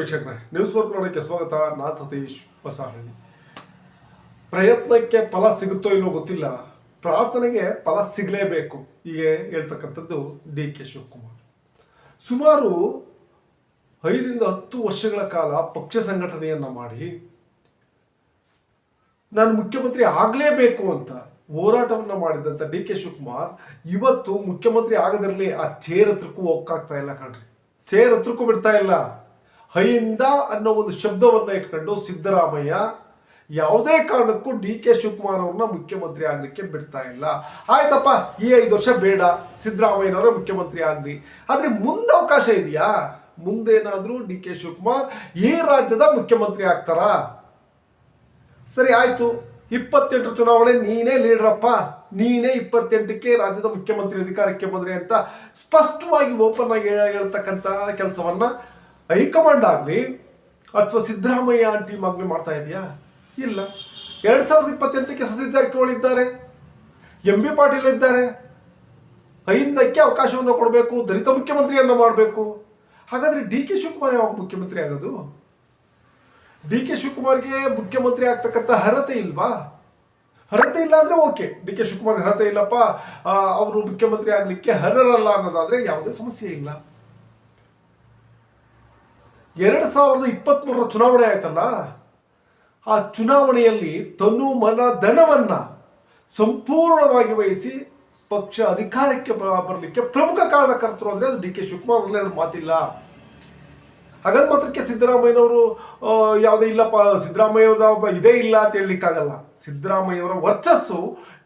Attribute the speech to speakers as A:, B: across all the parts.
A: ವೀಕ್ಷಕರೇ news work ನೋಡೋಕ್ಕೆ ಸ್ವಾಗತ. ನಾನು ಸತೀಶ್ ಬಸವಹಳ್ಳಿ ಪ್ರಯತ್ನಕ್ಕೆ ಫಲ ಸಿಗುತ್ತೋ ಇಲ್ಲೋ ಗೊತ್ತಿಲ್ಲ. ಪ್ರಾರ್ಥನೆಗೆ ಫಲ ಸಿಗಲೇಬೇಕು. ಹೀಗೆ ಹೇಳ್ತಕ್ಕಂಥದ್ದು ಡಿ ಕೆ ಶಿವಕುಮಾರ್. ಸುಮಾರು ಐದರಿಂದ ಹತ್ತು ವರ್ಷಗಳ ಕಾಲ ಪಕ್ಷ ಸಂಘಟನೆಯನ್ನ ಮಾಡಿ, ನಾನು ಮುಖ್ಯಮಂತ್ರಿ ಆಗಲೇಬೇಕು ಅಂತ ಹೋರಾಟವನ್ನ ಮಾಡಿದಂಥ ಡಿ ಕೆ ಶಿವಕುಮಾರ್ ಇವತ್ತು ಮುಖ್ಯಮಂತ್ರಿ ಆಗದಿರಲಿ, ಆ ಚೇರ್ ಹತ್ರಕ್ಕೂ ಹೋಗಕ್ಕಾಗ್ತಾ ಇಲ್ಲ ಕಣ್ರಿ. ಚೇರ್ ಹತ್ರಕ್ಕೂ ಬಿಡ್ತಾ ಇಲ್ಲ. ಹೈಯಿಂದ ಅನ್ನೋ ಒಂದು ಶಬ್ದವನ್ನ ಇಟ್ಕೊಂಡು ಸಿದ್ದರಾಮಯ್ಯ ಯಾವುದೇ ಕಾರಣಕ್ಕೂ ಡಿ ಕೆ ಶಿವಕುಮಾರ್ ಅವ್ರನ್ನ ಮುಖ್ಯಮಂತ್ರಿ ಆಗಲಿಕ್ಕೆ ಬಿಡ್ತಾ ಇಲ್ಲ. ಆಯ್ತಪ್ಪ, ಈ ಐದು ವರ್ಷ ಬೇಡ. ಸಿದ್ದರಾಮಯ್ಯನವರ ಮುಖ್ಯಮಂತ್ರಿ ಆಗಲಿ. ಆದ್ರೆ ಮುಂದೆ ಅವಕಾಶ ಇದೆಯಾ? ಮುಂದೇನಾದರೂ ಡಿ ಕೆ ಶಿವಕುಮಾರ್ ಈ ರಾಜ್ಯದ ಮುಖ್ಯಮಂತ್ರಿ ಆಗ್ತಾರಾ? ಸರಿ, ಆಯ್ತು. ಇಪ್ಪತ್ತೆಂಟು ಚುನಾವಣೆ, ನೀನೇ ಲೀಡ್ರಪ್ಪ. ನೀನೇ ಇಪ್ಪತ್ತೆಂಟಕ್ಕೆ ರಾಜ್ಯದ ಮುಖ್ಯಮಂತ್ರಿ ಅಧಿಕಾರಕ್ಕೆ ಬಂದ್ರೆ ಅಂತ ಸ್ಪಷ್ಟವಾಗಿ ಓಪನ್ ಆಗಿ ಹೇಳ್ತಕ್ಕಂಥ ಕೆಲಸವನ್ನ ಹೈಕಮಾಂಡ್ ಆಗಲಿ ಅಥವಾ ಸಿದ್ದರಾಮಯ್ಯ ಟೀಮ್ ಆಗಲಿ ಮಾಡ್ತಾ ಇದೆಯಾ? ಇಲ್ಲ. ಎರಡ್ ಸಾವಿರದ ಇಪ್ಪತ್ತೆಂಟಕ್ಕೆ ಸತೀಶ್ ಜಾರಕಿಹೊಳಿ ಇದ್ದಾರೆ. ಎಂ ಬಿ ಪಾಟೀಲ್ ಇದ್ದಾರೆ. ಐದಕ್ಕೆ ಅವಕಾಶವನ್ನು ಕೊಡಬೇಕು, ದಲಿತ ಮುಖ್ಯಮಂತ್ರಿಯನ್ನು ಮಾಡಬೇಕು. ಹಾಗಾದ್ರೆ ಡಿ ಕೆ ಶಿವಕುಮಾರ್ ಯಾವಾಗ ಮುಖ್ಯಮಂತ್ರಿ ಆಗೋದು? ಡಿ ಕೆ ಶಿವಕುಮಾರ್ಗೆ ಮುಖ್ಯಮಂತ್ರಿ ಆಗ್ತಕ್ಕಂಥ ಅರ್ಹತೆ ಇಲ್ವಾ? ಅರ್ಹತೆ ಇಲ್ಲ ಅಂದ್ರೆ ಓಕೆ. ಡಿ ಕೆ ಶಿವಕುಮಾರ್ ಅರ್ಹತೆ ಇಲ್ಲಪ್ಪ. ಅವರು ಮುಖ್ಯಮಂತ್ರಿ ಆಗ್ಲಿಕ್ಕೆ ಅರ್ಹರಲ್ಲ ಅನ್ನೋದಾದ್ರೆ ಯಾವುದೇ ಸಮಸ್ಯೆ ಇಲ್ಲ. ಎರಡ್ ಸಾವಿರದ ಇಪ್ಪತ್ತ್ ಮೂರರ ಚುನಾವಣೆ ಆಯ್ತಲ್ಲ? ಆ ಚುನಾವಣೆಯಲ್ಲಿ ತನು ಮನ ಧನವನ್ನ ಸಂಪೂರ್ಣವಾಗಿ ವಹಿಸಿ ಪಕ್ಷ ಅಧಿಕಾರಕ್ಕೆ ಬರಲಿಕ್ಕೆ ಪ್ರಮುಖ ಕಾರಣಕರ್ತರು ಅಂದರೆ ಅದು ಡಿ ಕೆ ಶಿವಕುಮಾರ್ ಅಲ್ಲೇ ಮಾತಿಲ್ಲ. ಹಾಗಾದ ಮಾತ್ರಕ್ಕೆ ಸಿದ್ದರಾಮಯ್ಯನವರು ಯಾವುದೇ ಇಲ್ಲಪ್ಪ, ಸಿದ್ದರಾಮಯ್ಯವರ ಇದೇ ಇಲ್ಲ ಅಂತ ಹೇಳಲಿಕ್ಕಾಗಲ್ಲ. ಸಿದ್ದರಾಮಯ್ಯವರ ವರ್ಚಸ್ಸು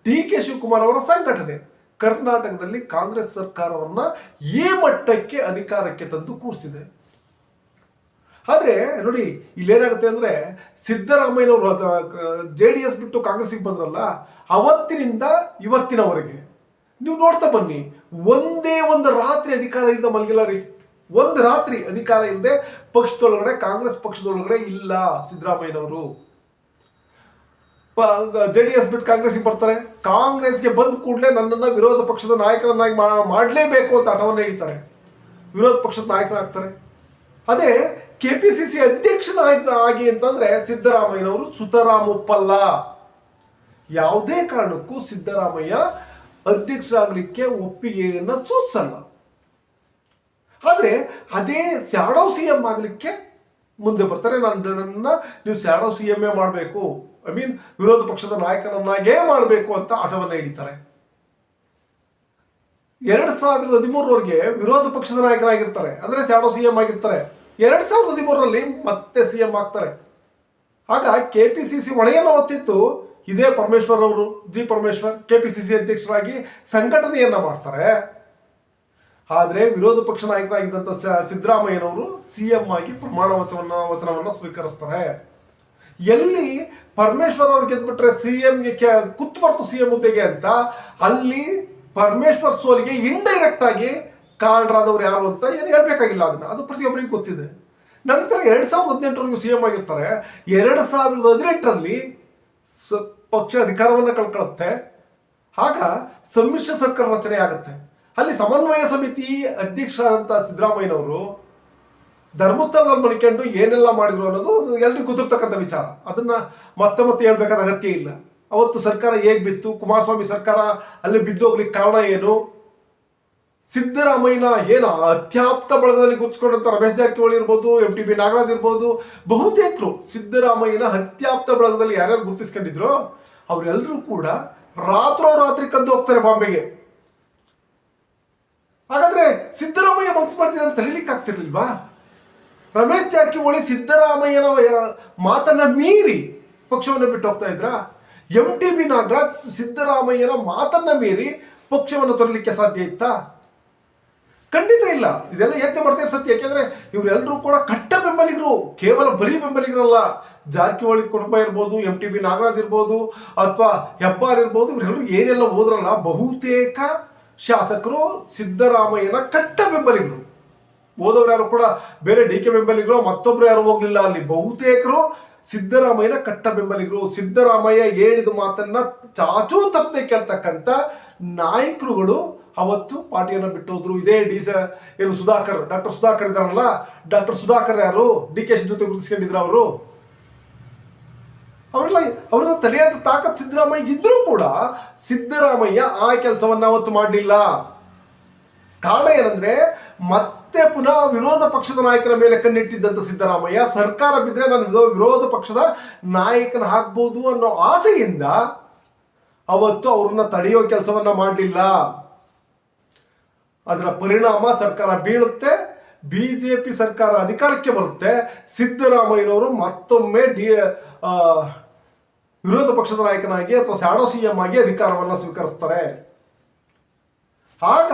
A: ಡಿ ಕೆ ಶಿವಕುಮಾರ್ ಅವರ ಸಂಘಟನೆ. ಕರ್ನಾಟಕದಲ್ಲಿ ಕಾಂಗ್ರೆಸ್ ಸರ್ಕಾರವನ್ನು ಈ ಮಟ್ಟಕ್ಕೆ ಅಧಿಕಾರಕ್ಕೆ ತಂದು ಕೂರಿಸಿದೆ. ಆದ್ರೆ ನೋಡಿ, ಇಲ್ಲೇನಾಗುತ್ತೆ ಅಂದ್ರೆ ಸಿದ್ದರಾಮಯ್ಯನವರು ಜೆ ಡಿ ಎಸ್ ಬಿಟ್ಟು ಕಾಂಗ್ರೆಸ್ಗೆ ಬಂದ್ರಲ್ಲ, ಅವತ್ತಿನಿಂದ ಇವತ್ತಿನವರೆಗೆ. ನೀವು ನೋಡ್ತಾ ಬನ್ನಿ, ಒಂದೇ ಒಂದು ರಾತ್ರಿ ಅಧಿಕಾರ ಇಲ್ಲದ ಮಲಗಿಲ್ಲ ರೀ. ಒಂದು ರಾತ್ರಿ ಅಧಿಕಾರ ಇಲ್ಲದೆ ಪಕ್ಷದೊಳಗಡೆ, ಕಾಂಗ್ರೆಸ್ ಪಕ್ಷದೊಳಗಡೆ ಇಲ್ಲ ಸಿದ್ದರಾಮಯ್ಯನವರು. ಜೆ ಡಿ ಎಸ್ ಬಿಟ್ಟು ಕಾಂಗ್ರೆಸ್ಗೆ ಬರ್ತಾರೆ. ಕಾಂಗ್ರೆಸ್ಗೆ ಬಂದ ಕೂಡಲೇ ನನ್ನನ್ನು ವಿರೋಧ ಪಕ್ಷದ ನಾಯಕರನ್ನಾಗಿ ಮಾಡಲೇಬೇಕು ಅಂತ ಹಠವನ್ನು ಹೇಳ್ತಾರೆ. ವಿರೋಧ ಪಕ್ಷದ ನಾಯಕರಾಗ್ತಾರೆ. ಅದೇ ಕೆ ಪಿ ಸಿ ಸಿ ಅಧ್ಯಕ್ಷನಾಗಿ ಆಗಿ ಅಂತಂದ್ರೆ ಸಿದ್ದರಾಮಯ್ಯನವರು ಸುತರಾಮಪ್ಪಲ್ಲ. ಯಾವುದೇ ಕಾರಣಕ್ಕೂ ಸಿದ್ದರಾಮಯ್ಯ ಅಧ್ಯಕ್ಷರಾಗಲಿಕ್ಕೆ ಒಪ್ಪಿಗೆಯನ್ನ ಸೂಚಿಸಲ್ಲ. ಆದ್ರೆ ಅದೇ ಸ್ಯಾಡೋ ಸಿ ಎಂ ಆಗಲಿಕ್ಕೆ ಮುಂದೆ ಬರ್ತಾರೆ. ನನ್ನ ನೀವು ಸ್ಯಾಡೋ ಸಿ ಎಂ ಎ ಮಾಡಬೇಕು. ಐ ಮೀನ್ ವಿರೋಧ ಪಕ್ಷದ ನಾಯಕನನ್ನಾಗೇ ಮಾಡಬೇಕು ಅಂತ ಆಟವನ್ನ ಹಿಡಿತಾರೆ. ಎರಡ್ ಸಾವಿರದ ಹದಿಮೂರವರೆಗೆ ವಿರೋಧ ಪಕ್ಷದ ನಾಯಕರಾಗಿರ್ತಾರೆ. ಅಂದ್ರೆ ಸ್ಯಾಡೋ ಸಿ ಎಂ ಆಗಿರ್ತಾರೆ. ಎರಡ್ ಸಾವಿರದ ಹದಿಮೂರರಲ್ಲಿ ಮತ್ತೆ ಸಿ ಎಂ ಆಗ್ತಾರೆ. ಆಗ ಕೆ ಪಿ ಸಿ ಸಿ ಹೊಣೆಯನ್ನು ಹೊತ್ತಿತ್ತು ಇದೇ ಪರಮೇಶ್ವರ್ ಅವರು, G Parameshwar K P C C ಅಧ್ಯಕ್ಷರಾಗಿ ಸಂಘಟನೆಯನ್ನ ಮಾಡ್ತಾರೆ. ಆದರೆ ವಿರೋಧ ಪಕ್ಷ ನಾಯಕರಾಗಿದ್ದಂಥ ಸಿದ್ದರಾಮಯ್ಯನವರು ಸಿ ಎಂ ಆಗಿ ಪ್ರಮಾಣ ವಚನ ವಚನವನ್ನು ಸ್ವೀಕರಿಸ್ತಾರೆ. ಎಲ್ಲಿ ಪರಮೇಶ್ವರ್ ಅವ್ರು ಗೆದ್ಬಿಟ್ರೆ ಸಿ ಎಂಗೆ ಕುತ್ತು ಬರ್ತು ಸಿ ಎಂ ಹುದ್ದೆಗೆ ಅಂತ, ಅಲ್ಲಿ ಪರಮೇಶ್ವರ್ ಸೋಲಿಗೆ ಇಂಡೈರೆಕ್ಟ್ ಆಗಿ ಕಾರಣರಾದವ್ರು ಯಾರು ಅಂತ ಏನು ಹೇಳಬೇಕಾಗಿಲ್ಲ ಅದನ್ನು. ಅದು ಪ್ರತಿಯೊಬ್ಬರಿಗೂ ಗೊತ್ತಿದೆ. ನಂತರ ಎರಡು ಸಾವಿರದ ಹದಿನೆಂಟರವರೆಗೂ ಸಿ ಎಂ ಆಗಿರ್ತಾರೆ. ಎರಡು ಸಾವಿರದ ಹದಿನೆಂಟರಲ್ಲಿ ಸ- ಪಕ್ಷ ಅಧಿಕಾರವನ್ನು ಕಳ್ಕೊಳ್ಳುತ್ತೆ ಆಗ ಸಮ್ಮಿಶ್ರ ಸರ್ಕಾರ ರಚನೆ ಆಗುತ್ತೆ. ಅಲ್ಲಿ ಸಮನ್ವಯ ಸಮಿತಿ ಅಧ್ಯಕ್ಷರಾದಂಥ ಸಿದ್ದರಾಮಯ್ಯನವರು ಧರ್ಮಸ್ಥಳದಲ್ಲಿ ಮನಿಕೊಂಡು ಏನೆಲ್ಲ ಮಾಡಿದ್ರು ಅನ್ನೋದು ಎಲ್ರಿಗೂ ಗೊತ್ತಿರ್ತಕ್ಕಂಥ ವಿಚಾರ. ಅದನ್ನು ಮತ್ತೆ ಮತ್ತೆ ಹೇಳಬೇಕಾದ ಅಗತ್ಯ ಇಲ್ಲ. ಅವತ್ತು ಸರ್ಕಾರ ಹೇಗೆ ಬಿತ್ತು? ಕುಮಾರಸ್ವಾಮಿ ಸರ್ಕಾರ ಅಲ್ಲಿ ಬಿದ್ದೋಗ್ಲಿಕ್ಕೆ ಕಾರಣ ಏನು? ಸಿದ್ದರಾಮಯ್ಯನ ಏನು ಅತ್ಯಾಪ್ತ ಬಳಗದಲ್ಲಿ ಕೂತ್ಕೊಂಡಂಥ ರಮೇಶ್ ಜಾರಕಿಹೊಳಿ ಇರ್ಬೋದು ಎಂ ಟಿ ಬಿ ನಾಗರಾಜ್ ಇರ್ಬೋದು, ಬಹುತೇಕರು ಸಿದ್ದರಾಮಯ್ಯನ ಅತ್ಯಾಪ್ತ ಬಳಗದಲ್ಲಿ ಯಾರ್ಯಾರು ಗುರುತಿಸ್ಕೊಂಡಿದ್ರು ಅವರೆಲ್ಲರೂ ಕೂಡ ರಾತ್ರೋರಾತ್ರಿ ಕದ್ದು ಹೋಗ್ತಾರೆ ಬಾಂಬೆಗೆ. ಹಾಗಾದ್ರೆ ಸಿದ್ದರಾಮಯ್ಯ ಮನಸ್ಸು ಮಾಡ್ತೀರ ಅಂತ ತಡಿಲಿಕ್ಕೆ ಆಗ್ತಿರ್ಲಿಲ್ವಾ? ರಮೇಶ್ ಜಾರಕಿಹೊಳಿ ಸಿದ್ದರಾಮಯ್ಯನ ಮಾತನ್ನ ಮೀರಿ ಪಕ್ಷವನ್ನು ಬಿಟ್ಟು ಹೋಗ್ತಾ ಇದ್ರ? ಎಂ ಟಿ ಬಿ ನಾಗರಾಜ್ ಸಿದ್ದರಾಮಯ್ಯನ ಮಾತನ್ನ ಮೀರಿ ಪಕ್ಷವನ್ನು ತರಲಿಕ್ಕೆ ಸಾಧ್ಯ ಇತ್ತಾ? ಖಂಡಿತ ಇಲ್ಲ. ಇದೆಲ್ಲ ಯತ್ನ ಮಾಡ್ತಾರೆ ಸತ್ಯ. ಯಾಕೆಂದ್ರೆ ಇವರೆಲ್ಲರೂ ಕೂಡ ಕಟ್ಟ ಬೆಂಬಲಿಗರು, ಕೇವಲ ಬರೀ ಬೆಂಬಲಿಗರಲ್ಲ. ಜಾರಕಿಹೊಳಿ ಕುಟುಂಬ ಇರ್ಬೋದು ಎಂ ಟಿ ಬಿ ನಾಗರಾಜ್ ಇರ್ಬೋದು, ಅಥವಾ ಹೆಬ್ಬಾರ್ ಇರ್ಬೋದು ಇವರೆಲ್ಲರೂ ಏನೆಲ್ಲ ಹೋದ್ರಲ್ಲ, ಬಹುತೇಕ ಶಾಸಕರು ಸಿದ್ದರಾಮಯ್ಯನ ಕಟ್ಟ ಬೆಂಬಲಿಗರು. ಓದೋರು ಯಾರು ಕೂಡ ಬೇರೆ ಡಿ ಕೆ ಬೆಂಬಲಿಗರು, ಮತ್ತೊಬ್ರು ಯಾರು ಹೋಗ್ಲಿಲ್ಲ ಅಲ್ಲಿ. ಬಹುತೇಕರು ಸಿದ್ದರಾಮಯ್ಯನ ಕಟ್ಟ ಬೆಂಬಲಿಗರು. ಸಿದ್ದರಾಮಯ್ಯ ಹೇಳಿದ ಮಾತನ್ನ ಚಾಚೂ ತಪ್ಪದೆ ಕೇಳ್ತಕ್ಕಂಥ ನಾಯಕರುಗಳು ಅವತ್ತು ಪಾರ್ಟಿಯನ್ನು ಬಿಟ್ಟು ಹೋದ್ರು ಇದೇ ಡಿ ಏನು ಸುಧಾಕರ್, ಡಾಕ್ಟರ್ ಸುಧಾಕರ್ ಇದಾರಲ್ಲ ಡಾಕ್ಟರ್ ಸುಧಾಕರ್ ಯಾರು? ಡಿ ಕೆ ಶಿ ಜೊತೆ ಗುರುತಿಸ್ಕೊಂಡಿದ್ರು ಅವರು? ಅವರೆಲ್ಲ ಅವ್ರನ್ನ ತಡೆಯಾದ ತಾಕತ್ ಸಿದ್ದರಾಮಯ್ಯ ಇದ್ರೂ ಕೂಡ ಸಿದ್ದರಾಮಯ್ಯ ಆ ಕೆಲಸವನ್ನ ಅವತ್ತು ಮಾಡಲಿಲ್ಲ. ಕಾರಣ ಏನಂದ್ರೆ, ಮತ್ತೆ ಪುನಃ ವಿರೋಧ ಪಕ್ಷದ ನಾಯಕರ ಮೇಲೆ ಕಣ್ಣಿಟ್ಟಿದ್ದಂತ ಸಿದ್ದರಾಮಯ್ಯ, ಸರ್ಕಾರ ಬಿದ್ದರೆ ನಾನು ವಿರೋಧ ಪಕ್ಷದ ನಾಯಕನ ಹಾಕ್ಬೋದು ಅನ್ನೋ ಆಸೆಯಿಂದ ಅವತ್ತು ಅವ್ರನ್ನ ತಡೆಯೋ ಕೆಲಸವನ್ನ ಮಾಡಲಿಲ್ಲ. ಅದರ ಪರಿಣಾಮ ಸರ್ಕಾರ ಬೀಳುತ್ತೆ, ಬಿಜೆಪಿ ಸರ್ಕಾರ ಅಧಿಕಾರಕ್ಕೆ ಬರುತ್ತೆ. ಸಿದ್ದರಾಮಯ್ಯನವರು ಮತ್ತೊಮ್ಮೆ ಡಿ ವಿರೋಧ ಪಕ್ಷದ ನಾಯಕನಾಗಿ ಅಥವಾ ಸ್ಯಾಡೋ ಸಿ ಎಂ ಆಗಿ ಅಧಿಕಾರವನ್ನು ಸ್ವೀಕರಿಸ್ತಾರೆ. ಆಗ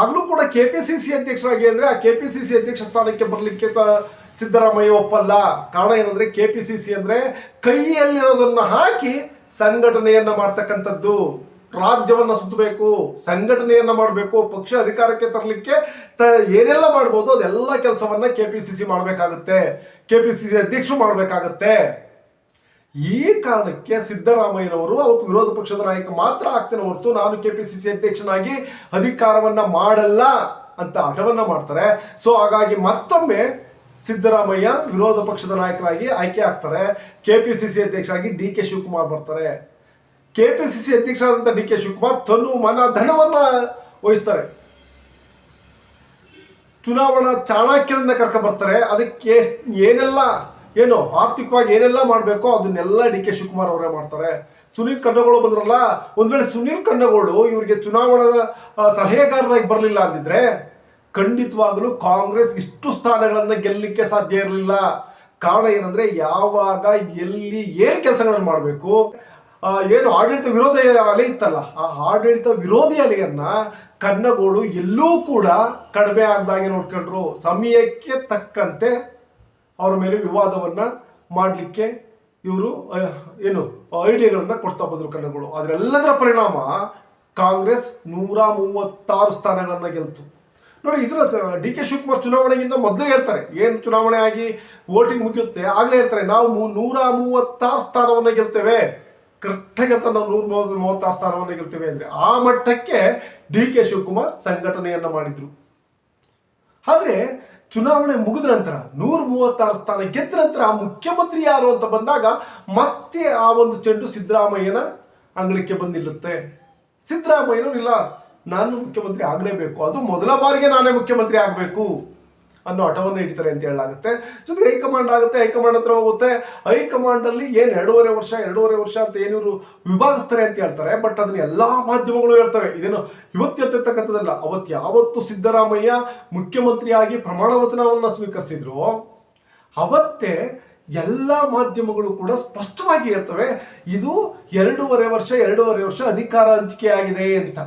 A: ಆಗಲೂ ಕೂಡ ಕೆ ಪಿ ಸಿ ಸಿ ಅಧ್ಯಕ್ಷರಾಗಿ ಅಂದ್ರೆ ಆ ಕೆ ಪಿ ಸಿ ಸಿ ಅಧ್ಯಕ್ಷ ಸ್ಥಾನಕ್ಕೆ ಬರಲಿಕ್ಕೆ ಸಿದ್ದರಾಮಯ್ಯ ಒಪ್ಪಲ್ಲ. ಕಾರಣ ಏನಂದ್ರೆ ಕೆ ಪಿ ಸಿ ಸಿ ಅಂದ್ರೆ ಕೈಯಲ್ಲಿರೋದನ್ನು ಹಾಕಿ ಸಂಘಟನೆಯನ್ನ ಮಾಡ್ತಕ್ಕಂಥದ್ದು. ರಾಜ್ಯವನ್ನ ಸುತ್ತಬೇಕು, ಸಂಘಟನೆಯನ್ನ ಮಾಡಬೇಕು, ಪಕ್ಷ ಅಧಿಕಾರಕ್ಕೆ ತರಲಿಕ್ಕೆ ತ ಏನೆಲ್ಲ ಮಾಡ್ಬೋದು ಅದೆಲ್ಲ ಕೆಲಸವನ್ನ ಕೆ ಪಿ ಸಿ ಸಿ ಮಾಡಬೇಕಾಗುತ್ತೆ. ಕೆ ಪಿ ಸಿ ಸಿ ಅಧ್ಯಕ್ಷರು ಮಾಡಬೇಕಾಗುತ್ತೆ. ಈ ಕಾರಣಕ್ಕೆ ಸಿದ್ದರಾಮಯ್ಯನವರು ಅವತ್ತು ವಿರೋಧ ಪಕ್ಷದ ನಾಯಕ ಮಾತ್ರ ಆಗ್ತೇನೆ ಹೊರತು ನಾನು ಕೆ ಪಿ ಸಿ ಸಿ ಅಧ್ಯಕ್ಷನಾಗಿ ಅಧಿಕಾರವನ್ನ ಮಾಡಲ್ಲ ಅಂತ ಹಠವನ್ನ ಮಾಡ್ತಾರೆ. ಸೊ, ಹಾಗಾಗಿ ಮತ್ತೊಮ್ಮೆ ಸಿದ್ದರಾಮಯ್ಯ ವಿರೋಧ ಪಕ್ಷದ ನಾಯಕರಾಗಿ ಆಯ್ಕೆ ಆಗ್ತಾರೆ. ಕೆ ಪಿ ಸಿ ಸಿ ಅಧ್ಯಕ್ಷರಾಗಿ ಡಿ ಕೆ ಶಿವಕುಮಾರ್ ಬರ್ತಾರೆ. ಕೆಪಿಸಿಸಿ ಅಧ್ಯಕ್ಷರಾದಂಥ ಡಿ ಕೆ ಶಿವಕುಮಾರ್ ತನು ಮನ ಧನವನ್ನ ವಹಿಸ್ತಾರೆ. ಚುನಾವಣಾ ಚಾಣಾಕ್ಯರನ್ನ ಕರ್ಕ ಬರ್ತಾರೆ. ಅದಕ್ಕೆ ಏನೆಲ್ಲ, ಏನು ಆರ್ಥಿಕವಾಗಿ ಏನೆಲ್ಲ ಮಾಡಬೇಕೋ ಅದನ್ನೆಲ್ಲ ಡಿ ಕೆ ಶಿವಕುಮಾರ್ ಅವರೇ ಮಾಡ್ತಾರೆ. ಸುನೀಲ್ ಕನ್ನಗೋಳು ಬಂದ್ರಲ್ಲ, ಒಂದ್ ವೇಳೆ ಸುನೀಲ್ ಕನ್ನಗೋಳು ಇವರಿಗೆ ಚುನಾವಣಾ ಸಲಹೆಗಾರರಾಗಿ ಬರಲಿಲ್ಲ ಅಂದಿದ್ರೆ ಖಂಡಿತವಾಗಲೂ ಕಾಂಗ್ರೆಸ್ ಇಷ್ಟು ಸ್ಥಾನಗಳನ್ನ ಗೆಲ್ಲಲಿಕ್ಕೆ ಸಾಧ್ಯ ಇರಲಿಲ್ಲ. ಕಾರಣ ಏನಂದ್ರೆ ಯಾವಾಗ, ಎಲ್ಲಿ, ಏನ್ ಕೆಲಸಗಳನ್ನು ಮಾಡಬೇಕು ಏನು ಆಡಳಿತ ವಿರೋಧ ಅಲೆ ಇತ್ತಲ್ಲ, ಆ ಆಡಳಿತ ವಿರೋಧಿ ಅಲೆಯನ್ನ ಕನ್ನಗೋಡು ಎಲ್ಲೂ ಕೂಡ ಕಡಿಮೆ ಆಗ್ದಾಗೆ ನೋಡ್ಕೊಂಡ್ರು. ಸಮಯಕ್ಕೆ ತಕ್ಕಂತೆ ಅವರ ಮೇಲೆ ವಿವಾದವನ್ನ ಮಾಡಲಿಕ್ಕೆ ಇವರು ಏನು, ಐಡಿಯಾಗಳನ್ನ ಕೊಡ್ತಾ ಬಂದ್ರು ಕನ್ನಡಗಳು ಅದರೆಲ್ಲದರ ಪರಿಣಾಮ ಕಾಂಗ್ರೆಸ್ ನೂರ ಮೂವತ್ತಾರು ಸ್ಥಾನಗಳನ್ನ ಗೆಲ್ತು. ನೋಡಿ ಇದ್ರ ಡಿ ಕೆ ಶಿವಕುಮಾರ್ ಚುನಾವಣೆಗಿಂತ ಮೊದಲೇ ಹೇಳ್ತಾರೆ, ಏನು ಚುನಾವಣೆ ಆಗಿ ವೋಟಿಂಗ್ ಮುಗಿಯುತ್ತೆ, ಆಗಲೇ ಹೇಳ್ತಾರೆ, ನಾವು ನೂರ ಮೂವತ್ತಾರು ಸ್ಥಾನವನ್ನ ಗೆಲ್ತೇವೆ. ಕರೆಕ್ಟಾಗಿ ಹೇಳ್ತಾರೆ ನಾವು ನೂರ ಮೂವತ್ತು ಮೂವತ್ತಾರು ಸ್ಥಾನವನ್ನು ಗೆಲ್ತೇವೆ ಅಂದ್ರೆ ಆ ಮಟ್ಟಕ್ಕೆ ಡಿ ಕೆ ಶಿವಕುಮಾರ್ ಸಂಘಟನೆಯನ್ನ ಮಾಡಿದ್ರು. ಆದ್ರೆ ಚುನಾವಣೆ ಮುಗಿದ ನಂತರ, ನೂರ ಮೂವತ್ತಾರು ಸ್ಥಾನ ಗೆದ್ದ ನಂತರ ಮುಖ್ಯಮಂತ್ರಿ ಯಾರು ಅಂತ ಬಂದಾಗ ಮತ್ತೆ ಆ ಒಂದು ಚೆಂಡು ಸಿದ್ದರಾಮಯ್ಯನ ಅಂಗಳಕ್ಕೆ ಬಂದಿಲ್ಲತ್ತೆ. ನಿಲ್ಲುತ್ತೆ ಸಿದ್ದರಾಮಯ್ಯನವರು ಇಲ್ಲ, ನಾನು ಮುಖ್ಯಮಂತ್ರಿ ಆಗಲೇಬೇಕು. ಅದು ಮೊದಲ ಬಾರಿಗೆ ನಾನೇ ಮುಖ್ಯಮಂತ್ರಿ ಆಗಬೇಕು. ಅನ್ನೋ ಹಠವನ್ನು ಇಡ್ತಾರೆ ಅಂತ ಹೇಳಲಾಗುತ್ತೆ. ಜೊತೆಗೆ ಹೈಕಮಾಂಡ್ ಆಗುತ್ತೆ, ಹೈಕಮಾಂಡ್ ಹತ್ರ ಹೋಗುತ್ತೆ. ಹೈಕಮಾಂಡ್ ಅಲ್ಲಿ ಏನ್ ಎರಡೂವರೆ ವರ್ಷ ಎರಡೂವರೆ ವರ್ಷ ಅಂತ ಏನಿವರು ವಿಭಾಗಿಸ್ತಾರೆ ಅಂತ ಹೇಳ್ತಾರೆ ಬಟ್ ಅದನ್ನ ಎಲ್ಲಾ ಮಾಧ್ಯಮಗಳು ಹೇಳ್ತವೆ. ಇದೇನು ಇವತ್ತು ಹೇಳ್ತಿರ್ತಕ್ಕಂಥದ್ದಲ್ಲ ಅವತ್ತು ಯಾವತ್ತು ಸಿದ್ದರಾಮಯ್ಯ ಮುಖ್ಯಮಂತ್ರಿಯಾಗಿ ಪ್ರಮಾಣ ವಚನವನ್ನ ಸ್ವೀಕರಿಸಿದ್ರು, ಅವತ್ತೇ ಎಲ್ಲ ಮಾಧ್ಯಮಗಳು ಕೂಡ ಸ್ಪಷ್ಟವಾಗಿ ಹೇಳ್ತವೆ, ಇದು ಎರಡೂವರೆ ವರ್ಷ ಎರಡೂವರೆ ವರ್ಷ ಅಧಿಕಾರ ಹಂಚಿಕೆ ಆಗಿದೆ ಅಂತ.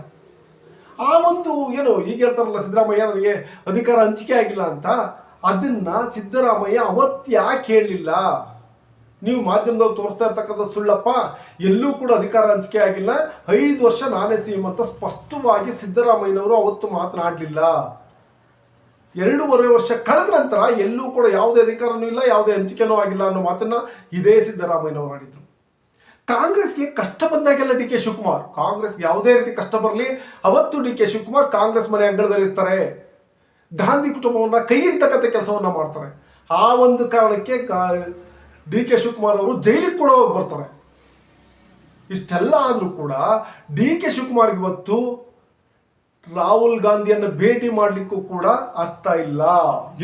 A: ಆ ಒಂದು ಏನು ಈಗ ಹೇಳ್ತಾರಲ್ಲ ಸಿದ್ದರಾಮಯ್ಯ ನನಗೆ ಅಧಿಕಾರ ಹಂಚಿಕೆ ಆಗಿಲ್ಲ ಅಂತ, ಅದನ್ನ ಸಿದ್ದರಾಮಯ್ಯ ಅವತ್ತು ಯಾಕೆ ಹೇಳಲಿಲ್ಲ ನೀವು ಮಾಧ್ಯಮದವ್ರು ತೋರಿಸ್ತಾ ಇರ್ತಕ್ಕಂಥ ಸುಳ್ಳಪ್ಪ, ಎಲ್ಲೂ ಕೂಡ ಅಧಿಕಾರ ಹಂಚಿಕೆ ಆಗಿಲ್ಲ. ಐದು ವರ್ಷ ನಾನೇ ಸಿ ಅಂತ ಸ್ಪಷ್ಟವಾಗಿ ಸಿದ್ದರಾಮಯ್ಯನವರು ಅವತ್ತು ಮಾತನಾಡಲಿಲ್ಲ. ಎರಡೂವರೆ ವರ್ಷ ಕಳೆದ ನಂತರ ಎಲ್ಲೂ ಕೂಡ ಯಾವುದೇ ಅಧಿಕಾರನೂ ಇಲ್ಲ, ಯಾವುದೇ ಹಂಚಿಕೆನೂ ಆಗಿಲ್ಲ ಅನ್ನೋ ಮಾತನ್ನ ಇದೇ ಸಿದ್ದರಾಮಯ್ಯನವರು ಆಡಿದ್ರು. ಕಾಂಗ್ರೆಸ್ಗೆ ಕಷ್ಟ ಬಂದಾಗೆಲ್ಲ ಡಿ ಕೆ ಶಿವಕುಮಾರ್. ಕಾಂಗ್ರೆಸ್ ಯಾವುದೇ ರೀತಿ ಕಷ್ಟ ಬರಲಿ, ಅವತ್ತು ಡಿ ಕೆ ಶಿವಕುಮಾರ್ ಕಾಂಗ್ರೆಸ್ ಮನೆ ಅಂಗಳದಲ್ಲಿ ಇರ್ತಾರೆ. ಗಾಂಧಿ ಕುಟುಂಬವನ್ನ ಕೈ ಇಡ್ತಕ್ಕಂಥ ಕೆಲಸವನ್ನ ಮಾಡ್ತಾರೆ. ಆ ಒಂದು ಕಾರಣಕ್ಕೆ ಡಿ ಕೆ ಶಿವಕುಮಾರ್ ಅವರು ಜೈಲಿಗೆ ಕೂಡ ಹೋಗಿ ಬರ್ತಾರೆ. ಇಷ್ಟೆಲ್ಲ ಆದರೂ ಕೂಡ ಡಿ ಕೆ ಶಿವಕುಮಾರ್ ಇವತ್ತು ರಾಹುಲ್ ಗಾಂಧಿಯನ್ನು ಭೇಟಿ ಮಾಡಲಿಕ್ಕೂ ಕೂಡ ಆಗ್ತಾ ಇಲ್ಲ.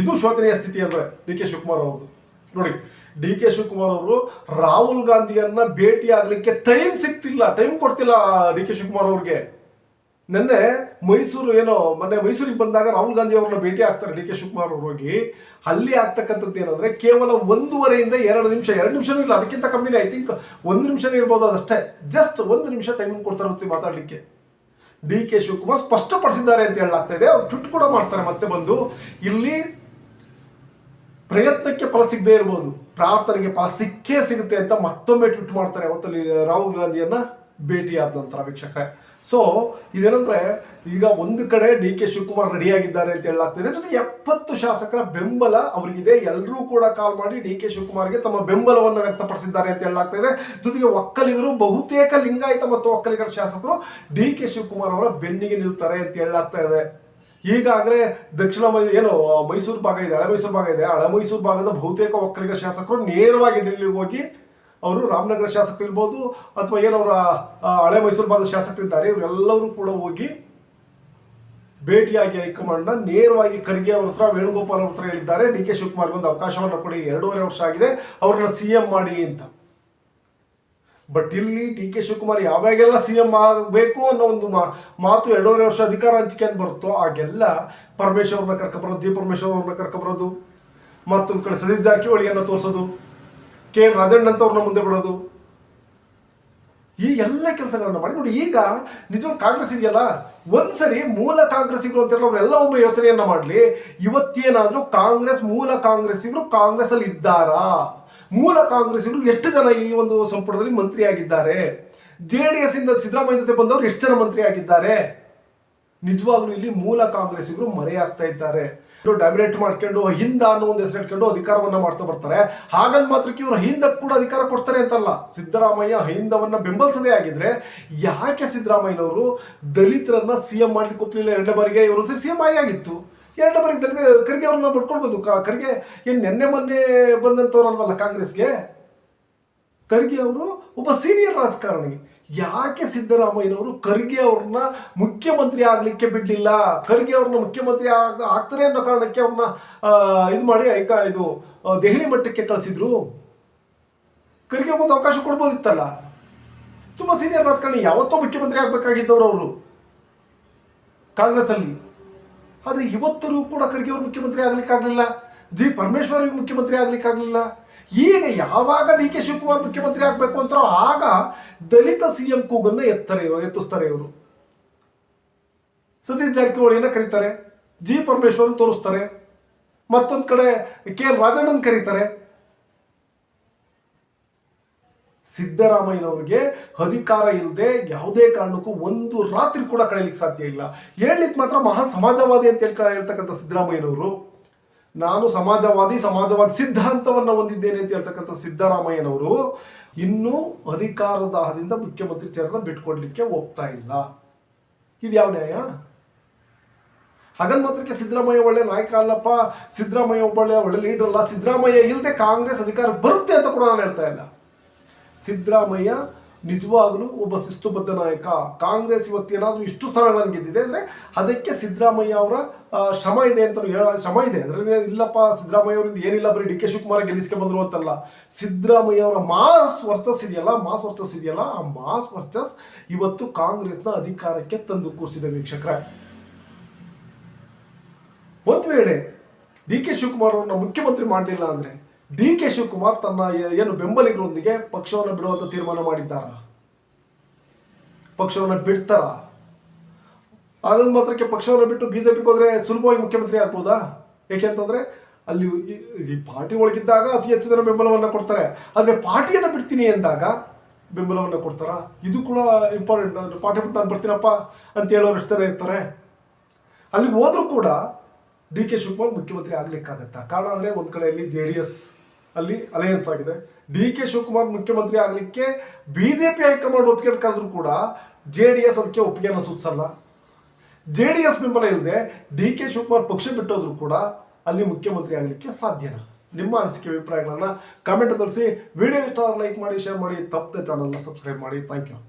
A: ಇದು ಶೋಚನೀಯ ಸ್ಥಿತಿ ಅಂದ್ರೆ ಡಿ ಕೆ ಶಿವಕುಮಾರ್ ಅವರು ನೋಡಿ ಡಿ ಕೆ ಶಿವಕುಮಾರ್ ಅವರು ರಾಹುಲ್ ಗಾಂಧಿಯನ್ನ ಭೇಟಿ ಆಗ್ಲಿಕ್ಕೆ ಟೈಮ್ ಸಿಗ್ತಿಲ್ಲ, ಟೈಮ್ ಕೊಡ್ತಿಲ್ಲ ಡಿ ಕೆ ಶಿವಕುಮಾರ್ ಅವ್ರಿಗೆ. ನಿನ್ನೆ ಮೈಸೂರು ಏನೋ, ಮೊನ್ನೆ ಮೈಸೂರಿಗೆ ಬಂದಾಗ ರಾಹುಲ್ ಗಾಂಧಿ ಅವ್ರನ್ನ ಭೇಟಿ ಆಗ್ತಾರೆ ಡಿ ಕೆ ಶಿವಕುಮಾರ್ ಅವ್ರು ಹೋಗಿ. ಅಲ್ಲಿ ಆಗ್ತಕ್ಕಂಥದ್ದು ಏನಂದ್ರೆ ಕೇವಲ ಒಂದೂವರೆಯಿಂದ ಎರಡು ನಿಮಿಷ, ಎರಡು ನಿಮಿಷನೂ ಇಲ್ಲ, ಅದಕ್ಕಿಂತ ಕಮ್ಮಿನೇ ಐ ಥಿಂಕ್ ಒಂದು ನಿಮಿಷನೇ ಇರ್ಬೋದು ಅದಷ್ಟೇ. ಜಸ್ಟ್ ಒಂದು ನಿಮಿಷ ಟೈಮ್ ಕೊಡ್ತಾರೆ ಮಾತಾಡಲಿಕ್ಕೆ. ಡಿ ಕೆ ಶಿವಕುಮಾರ್ ಸ್ಪಷ್ಟಪಡಿಸಿದ್ದಾರೆ ಅಂತ ಹೇಳಲಾಗ್ತಾ ಇದೆ. ಅವ್ರು ಟ್ವಿಟ್ ಕೂಡ ಮಾಡ್ತಾರೆ ಮತ್ತೆ ಬಂದು. ಇಲ್ಲಿ ಪ್ರಯತ್ನಕ್ಕೆ ಫಲ ಸಿಗದೇ ಇರ್ಬೋದು. ಪ್ರಾರ್ಥನೆಗೆ ಫಲ ಸಿಕ್ಕೇ ಸಿಗುತ್ತೆ ಅಂತ ಮತ್ತೊಮ್ಮೆ ಟ್ವಿಟ್ ಮಾಡ್ತಾರೆ. ಅವತ್ತಲ್ಲಿ ರಾಹುಲ್ ಗಾಂಧಿಯನ್ನ ಭೇಟಿ ಆದ ನಂತರ ವೀಕ್ಷಕರೇ. ಸೊ ಇದೇನಂದ್ರೆ, ಈಗ ಒಂದು ಕಡೆ ಡಿ ಕೆ ಶಿವಕುಮಾರ್ ರೆಡಿಯಾಗಿದ್ದಾರೆ ಅಂತ ಹೇಳಲಾಗ್ತಿದೆ. ಜೊತೆಗೆ ಎಪ್ಪತ್ತು ಶಾಸಕರ ಬೆಂಬಲ ಅವರಿಗಿದೆ. ಎಲ್ಲರೂ ಕೂಡ ಕಾಲ್ ಮಾಡಿ ಡಿ ಕೆ ಶಿವಕುಮಾರ್ಗೆ ತಮ್ಮ ಬೆಂಬಲವನ್ನು ವ್ಯಕ್ತಪಡಿಸಿದ್ದಾರೆ ಅಂತ ಹೇಳಲಾಗ್ತಿದೆ. ಜೊತೆಗೆ ಒಕ್ಕಲಿಗರು, ಬಹುತೇಕ ಲಿಂಗಾಯತ ಮತ್ತು ಒಕ್ಕಲಿಗರ ಶಾಸಕರು ಡಿ ಕೆ ಶಿವಕುಮಾರ್ ಅವರ ಬೆನ್ನಿಗೆ ನಿಲ್ತಾರೆ ಅಂತ ಹೇಳಲಾಗ್ತಾ ಇದೆ. ಈಗಾಗಲೇ ದಕ್ಷಿಣ ಮೈ, ಏನು ಮೈಸೂರು ಭಾಗ ಇದೆ, ಹಳೆ ಮೈಸೂರು ಭಾಗ ಇದೆ. ಹಳೆ ಮೈಸೂರು ಭಾಗದ ಬಹುತೇಕ ಒಕ್ಕಲಿಗ ಶಾಸಕರು ನೇರವಾಗಿ ಡೆಲ್ಲಿಗೆ ಹೋಗಿ ಅವರು ರಾಮನಗರ ಶಾಸಕರು ಇರ್ಬೋದು ಅಥವಾ ಏನವರ ಹಳೆ ಮೈಸೂರು ಭಾಗದ ಶಾಸಕರಿದ್ದಾರೆ ಇವರೆಲ್ಲರೂ ಕೂಡ ಹೋಗಿ ಭೇಟಿಯಾಗಿ ಹೈಕಮಾಂಡ್ನ ನೇರವಾಗಿ ಖರ್ಗೆ ಅವ್ರ ಹತ್ರ, ವೇಣುಗೋಪಾಲ್ ಅವ್ರ ಹತ್ರ ಹೇಳಿದ್ದಾರೆ. ಡಿ ಕೆ ಶಿವಕುಮಾರ್ಗೆ ಒಂದು ಅವಕಾಶವನ್ನು ಕೊಡಿ, ಎರಡೂವರೆ ವರ್ಷ ಆಗಿದೆ. ಅವ್ರನ್ನ ಸಿ ಎಂ ಮಾಡಿ ಅಂತ. ಬಟ್ ಇಲ್ಲಿ ಟಿ ಕೆ ಶಿವಕುಮಾರ್ ಯಾವಾಗೆಲ್ಲ ಸಿ ಎಂ ಆಗಬೇಕು ಅನ್ನೋ ಒಂದು ಮಾತು ಎರಡೂವರೆ ವರ್ಷ ಅಧಿಕಾರ ಹಂಚಿಕೆ ಅಂತ ಬರುತ್ತೋ ಆಗೆಲ್ಲ ಅವ್ರನ್ನ ಕರ್ಕೊಬರೋದು, ಜಿ ಪರಮೇಶ್ವರ್ ಅವ್ರನ್ನ ಕರ್ಕೊಬರೋದು, ಮತ್ತೊಂದು ಕಡೆ ಸತೀಶ್ ಜಾರಕಿಹೊಳಿಯನ್ನು ತೋರಿಸೋದು, ಕೆ ಎನ್ ರಾಜಣ್ಣ ಅಂತ ಅವ್ರನ್ನ ಮುಂದೆ ಬಿಡೋದು. ಈ ಎಲ್ಲ ಕೆಲಸಗಳನ್ನ ಮಾಡಿ ನೋಡಿ, ಈಗ ನಿಜವಾಗ ಕಾಂಗ್ರೆಸ್ ಇದೆಯಲ್ಲ ಒಂದ್ಸರಿ ಮೂಲ ಕಾಂಗ್ರೆಸ್ಸಿಗರು ಅಂತೆಲ್ಲ ಅವರೆಲ್ಲ ಒಮ್ಮೆ ಯೋಚನೆಯನ್ನ ಮಾಡಲಿ, ಇವತ್ತೇನಾದರೂ ಕಾಂಗ್ರೆಸ್, ಮೂಲ ಕಾಂಗ್ರೆಸ್ಸಿಗರು ಕಾಂಗ್ರೆಸ್ ಅಲ್ಲಿ ಇದ್ದಾರಾ ಮೂಲ ಕಾಂಗ್ರೆಸ್ಸಿಗರು ಎಷ್ಟು ಜನ ಈ ಒಂದು ಸಂಪುಟದಲ್ಲಿ ಮಂತ್ರಿ ಆಗಿದ್ದಾರೆ ಜೆ ಡಿ ಎಸ್ ಇಂದ ಸಿದ್ದರಾಮಯ್ಯ ಜೊತೆ ಬಂದವರು ಎಷ್ಟು ಜನ ಮಂತ್ರಿ ಆಗಿದ್ದಾರೆ ನಿಜವಾಗ್ಲೂ ಇಲ್ಲಿ ಮೂಲ ಕಾಂಗ್ರೆಸ್ಸಿಗರು ಮರೆಯಾಗ್ತಾ ಇದ್ದಾರೆ. ಡಾಮಿನೇಟ್ ಮಾಡ್ಕೊಂಡು ಹಿಂದ ಅನ್ನೋ ಒಂದು ಹೆಸರು ಇಟ್ಕೊಂಡು ಅಧಿಕಾರವನ್ನ ಮಾಡ್ತಾ ಬರ್ತಾರೆ. ಹಾಗನ್ ಮಾತ್ರಕ್ಕೆ ಇವರು ಹಿಂದಕ್ಕೆ ಕೂಡ ಅಧಿಕಾರ ಕೊಡ್ತಾರೆ ಅಂತಲ್ಲ. ಸಿದ್ದರಾಮಯ್ಯ ಹಿಂದವನ್ನ ಬೆಂಬಲಿಸದೇ ಆಗಿದ್ರೆ ಯಾಕೆ ಸಿದ್ದರಾಮಯ್ಯನವರು ದಲಿತರನ್ನ ಸಿ ಎಂ ಮಾಡ್ಲಿಕ್ಕೆ ಒಪ್ಪಲಿಲ್ಲ ಎರಡನೇ ಬಾರಿಗೆ ಇವರು ಸಿ ಎಂ ಆಗಿ ಆಗಿತ್ತು. ಎರಡನೇ ಬಾರಿ ದಲಿತ, ಖರ್ಗೆ ಅವ್ರನ್ನ ಬಿಟ್ಕೊಳ್ಬೋದು ಕ- ಖರ್ಗೆ ಏನು ನೆನ್ನೆ ಮೊನ್ನೆ ಬಂದಂಥವ್ರಲ್ವಲ್ಲ ಕಾಂಗ್ರೆಸ್ಗೆ? ಖರ್ಗೆ ಅವರು ಒಬ್ಬ ಸೀನಿಯರ್ ರಾಜಕಾರಣಿ ಯಾಕೆ ಸಿದ್ದರಾಮಯ್ಯನವರು ಖರ್ಗೆ ಅವ್ರನ್ನ ಮುಖ್ಯಮಂತ್ರಿ ಆಗಲಿಕ್ಕೆ ಬಿಡಲಿಲ್ಲ? ಖರ್ಗೆ ಅವ್ರನ್ನ ಮುಖ್ಯಮಂತ್ರಿ ಆಗ, ಆಗ್ತಾರೆ ಅನ್ನೋ ಕಾರಣಕ್ಕೆ ಅವ್ರನ್ನ ಇದು ಮಾಡಿ ಐಕ ಇದು ದೆಹಲಿ ಮಟ್ಟಕ್ಕೆ ಕಳಿಸಿದ್ರು. ಖರ್ಗೆ ಒಂದು ಅವಕಾಶ ಕೊಡ್ಬೋದಿತ್ತಲ್ಲ? ತುಂಬಾ ಸೀನಿಯರ್ ರಾಜಕಾರಣಿ ಯಾವತ್ತೋ ಮುಖ್ಯಮಂತ್ರಿ ಆಗ್ಬೇಕಾಗಿದ್ದವ್ರು ಅವರು. ಕಾಂಗ್ರೆಸ್ ಅಲ್ಲಿ ಆದ್ರೆ ಇವತ್ತರೂ ಕೂಡ ಖರ್ಗೆ ಅವರು ಮುಖ್ಯಮಂತ್ರಿ ಆಗ್ಲಿಕ್ಕಾಗ್ಲಿಲ್ಲ. ಜಿ ಪರಮೇಶ್ವರ್ ಮುಖ್ಯಮಂತ್ರಿ ಆಗ್ಲಿಕ್ಕಾಗ್ಲಿಲ್ಲ. ಈಗ ಯಾವಾಗ ಡಿ ಕೆ ಶಿವಕುಮಾರ್ ಮುಖ್ಯಮಂತ್ರಿ ಆಗಬೇಕು ಅಂತಾರೋ ಆಗ ದಲಿತ ಸಿ ಎಂ ಕೂಗನ್ನು ಎತ್ತಾರೆ ಇವರು, ಎತ್ತಿಸ್ತಾರೆ ಇವರು. ಸತೀಶ್ ಜಾರಕಿಹೊಳಿಯನ್ನ ಕರೀತಾರೆ, ಜಿ ಪರಮೇಶ್ವರನ್ ತೋರಿಸ್ತಾರೆ, ಮತ್ತೊಂದು ಕಡೆ ಕೆ ಎಲ್ ರಾಜಣ್ಣನ್ ಕರೀತಾರೆ. ಸಿದ್ದರಾಮಯ್ಯನವ್ರಿಗೆ ಅಧಿಕಾರ ಇಲ್ಲದೆ ಯಾವುದೇ ಕಾರಣಕ್ಕೂ ಒಂದು ರಾತ್ರಿ ಕೂಡ ಕಳೆಯಲಿಕ್ಕೆ ಸಾಧ್ಯ ಇಲ್ಲ. ಹೇಳಲಿಕ್ಕೆ ಮಾತ್ರ ಮಹಾನ್ ಸಮಾಜವಾದಿ ಅಂತ ಹೇಳ್ಕ, ಹೇಳ್ತಕ್ಕಂಥ ಸಿದ್ದರಾಮಯ್ಯನವರು, ನಾನು ಸಮಾಜವಾದಿ ಸಮಾಜವಾದಿ ಸಿದ್ಧಾಂತವನ್ನು ಹೊಂದಿದ್ದೇನೆ ಅಂತ ಹೇಳ್ತಕ್ಕಂಥ ಸಿದ್ದರಾಮಯ್ಯನವರು ಇನ್ನೂ ಅಧಿಕಾರದ ಹದಿಂದ ಮುಖ್ಯಮಂತ್ರಿ ಚೇರನ್ನ ಬಿಟ್ಕೊಡ್ಲಿಕ್ಕೆ ಹೋಗ್ತಾ ಇಲ್ಲ. ಇದು ಯಾವ ನ್ಯಾಯ? ಹಾಗನ್ ಮಾತ್ರಕ್ಕೆ ಸಿದ್ದರಾಮಯ್ಯ ಒಳ್ಳೆ ನಾಯಕ ಅಲ್ಲಪ್ಪ, ಸಿದ್ದರಾಮಯ್ಯ ಒಳ್ಳೆ ಒಳ್ಳೆ ಲೀಡರ್ ಅಲ್ಲ, ಸಿದ್ದರಾಮಯ್ಯ ಇಲ್ಲದೆ ಕಾಂಗ್ರೆಸ್ ಅಧಿಕಾರ ಬರುತ್ತೆ ಅಂತ ಕೂಡ ನಾನು ಹೇಳ್ತಾ ಇಲ್ಲ. ಸಿದ್ದರಾಮಯ್ಯ ನಿಜವಾಗಲೂ ಒಬ್ಬ ಶಿಸ್ತುಬದ್ಧ ನಾಯಕ. ಕಾಂಗ್ರೆಸ್ ಇವತ್ತೇನಾದ್ರೂ ಇಷ್ಟು ಸ್ಥಾನಗಳನ್ನು ಗೆದ್ದಿದೆ ಅಂದ್ರೆ ಅದಕ್ಕೆ ಸಿದ್ದರಾಮಯ್ಯ ಅವರ ಶ್ರಮ ಇದೆ ಅಂತ ಹೇಳ, ಶ್ರಮ ಇದೆ. ಅದರಲ್ಲಿ ಇಲ್ಲಪ್ಪ, ಸಿದ್ದರಾಮಯ್ಯ ಅವರಿಂದ ಏನಿಲ್ಲ, ಬರೀ ಡಿ ಕೆ ಶಿವಕುಮಾರ್ ಗೆಲ್ಲಿಸ್ಕೆ ಬಂದರು ಅಂತಲ್ಲ. ಸಿದ್ದರಾಮಯ್ಯ ಅವರ ಮಾಸ್ ವರ್ಚಸ್ ಇದೆಯಲ್ಲ, ಮಾಸ್ ವರ್ಚಸ್ ಇದೆಯಲ್ಲ, ಆ ಮಾಸ್ ವರ್ಚಸ್ ಇವತ್ತು ಕಾಂಗ್ರೆಸ್ನ ಅಧಿಕಾರಕ್ಕೆ ತಂದು ಕೂರಿಸಿದೆ ವೀಕ್ಷಕರೇ. ಒಂದು ವೇಳೆ ಡಿ ಕೆ ಶಿವಕುಮಾರ್ ಅವ್ರನ್ನ ಮುಖ್ಯಮಂತ್ರಿ ಮಾಡಲಿಲ್ಲ ಅಂದ್ರೆ ಡಿ ಕೆ ಶಿವಕುಮಾರ್ ತನ್ನ ಏನು ಬೆಂಬಲಿಗರೊಂದಿಗೆ ಪಕ್ಷವನ್ನು ಬಿಡುವಂತ ತೀರ್ಮಾನ ಮಾಡಿದ್ದಾರ? ಪಕ್ಷವನ್ನು ಬಿಡ್ತಾರ? ಅದನ್ನು ಮಾತ್ರಕ್ಕೆ ಪಕ್ಷವನ್ನು ಬಿಟ್ಟು ಬಿಜೆಪಿಗೆ ಹೋದ್ರೆ ಸುಲಭವಾಗಿ ಮುಖ್ಯಮಂತ್ರಿ ಆಗ್ಬೋದಾ? ಏಕೆಂತಂದ್ರೆ ಅಲ್ಲಿ ಈ- ಪಾರ್ಟಿ ಒಳಗಿದ್ದಾಗ ಅತಿ ಹೆಚ್ಚು ಜನ ಬೆಂಬಲವನ್ನು ಕೊಡ್ತಾರೆ. ಆದರೆ ಪಾರ್ಟಿಯನ್ನು ಬಿಡ್ತೀನಿ ಎಂದಾಗ ಬೆಂಬಲವನ್ನು ಕೊಡ್ತಾರ? ಇದು ಕೂಡ ಇಂಪಾರ್ಟೆಂಟ್ ಪಾರ್ಟಿ ಬಿಟ್ಟು ನಾನು ಬರ್ತೀನಪ್ಪ ಅಂತ ಹೇಳೋರು ಎಷ್ಟು ಜನ ಇರ್ತಾರೆ. ಅಲ್ಲಿ ಹೋದ್ರೂ ಕೂಡ ಡಿ ಕೆ ಶಿವಕುಮಾರ್ ಮುಖ್ಯಮಂತ್ರಿ ಆಗ್ಲಿಕ್ಕಾಗತ್ತಾ? ಕಾರಣ ಅಂದ್ರೆ ಒಂದು ಕಡೆಯಲ್ಲಿ ಜೆ ಡಿ ಎಸ್ ಅಲ್ಲಿ ಅಲಯನ್ಸ್ ಆಗಿದೆ. ಡಿ ಕೆ ಶಿವಕುಮಾರ್ ಮುಖ್ಯಮಂತ್ರಿ ಆಗಲಿಕ್ಕೆ ಬಿಜೆಪಿ ಹೈಕಮಾಂಡ್ ಒಪ್ಪಿಗೆ ಕರೆದ್ರು ಕೂಡ ಜೆ ಡಿ ಎಸ್ ಅದಕ್ಕೆ ಒಪ್ಪಿಗೆಯನ್ನು ಸೂಚಿಸಲ್ಲ ಜೆ ಡಿ ಎಸ್ ಬೆಂಬಲ ಇಲ್ಲದೆ ಡಿ ಕೆ ಶಿವಕುಮಾರ್ ಪಕ್ಷ ಬಿಟ್ಟೋದ್ರು ಕೂಡ ಅಲ್ಲಿ ಮುಖ್ಯಮಂತ್ರಿ ಆಗಲಿಕ್ಕೆ ಸಾಧ್ಯನ? ನಿಮ್ಮ ಅನಿಸಿಕೆ ಅಭಿಪ್ರಾಯಗಳನ್ನ ಕಾಮೆಂಟ್ ತಿಳಿಸಿ. ವಿಡಿಯೋ ಇಷ್ಟ ಲೈಕ್ ಮಾಡಿ ಶೇರ್ ಮಾಡಿ. ತಪ್ಪದೆ ಚಾನಲ್ನ ಸಬ್ಸ್ಕ್ರೈಬ್ ಮಾಡಿ. Thank you